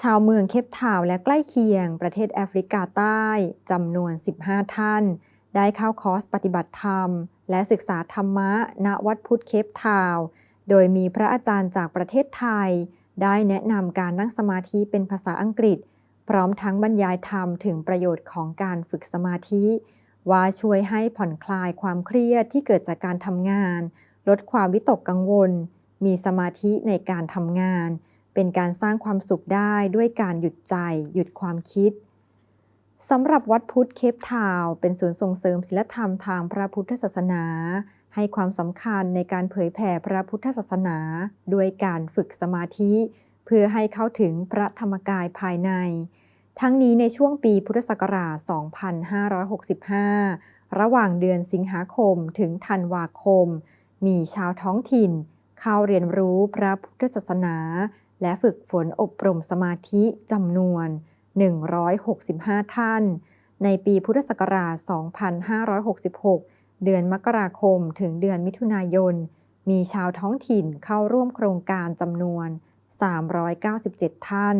ชาวเมืองเคปทาวและใกล้เคียงประเทศแอฟริกาใต้จำนวน 15 ท่าน ได้เข้าคอร์สปฏิบัติธรรม และศึกษาธรรมะณวัดพุทธเคปทาว โดยมีพระอาจารย์จากประเทศไทย ได้แนะนำการนั่งสมาธิเป็นภาษาอังกฤษ พร้อมทั้งบรรยายธรรมถึงประโยชน์ของการฝึกสมาธิ ว่าช่วยให้ผ่อนคลายความเครียดที่เกิดจากการทำงาน ลดความวิตกกังวล มีสมาธิในการทำงาน เป็นการสร้างความสุขได้ด้วยการหยุดใจ หยุดความคิดสำหรับวัดพุทธเคปทาวเป็นศูนย์ส่งเสริมศิลธรรมทางพระพุทธศาสนา ให้ความสำคัญในการเผยแผ่พระพุทธศาสนาด้วยการฝึกสมาธิ เพื่อให้เข้าถึงพระธรรมกายภายใน ทั้งนี้ในช่วงปีพุทธศักราช 2565 ระหว่างเดือนสิงหาคมถึงธันวาคม มีชาวท้องถิ่น เข้าเรียนรู้พระพุทธศาสนา และฝึกฝนอบรมสมาธิจำนวน 165 ท่าน ในปีพุทธศักราช 2566 เดือนมกราคมถึงเดือนมิถุนายน มีชาวท้องถิ่นเข้าร่วมโครงการจำนวน 397 ท่าน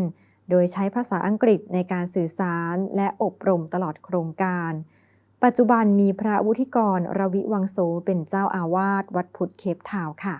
โดยใช้ภาษาอังกฤษในการสื่อสารและอบรมตลอดโครงการ ปัจจุบันมีพระวุฒิกร รวิวังโสเป็นเจ้าอาวาสวัดพุทธเคปทาวค่ะ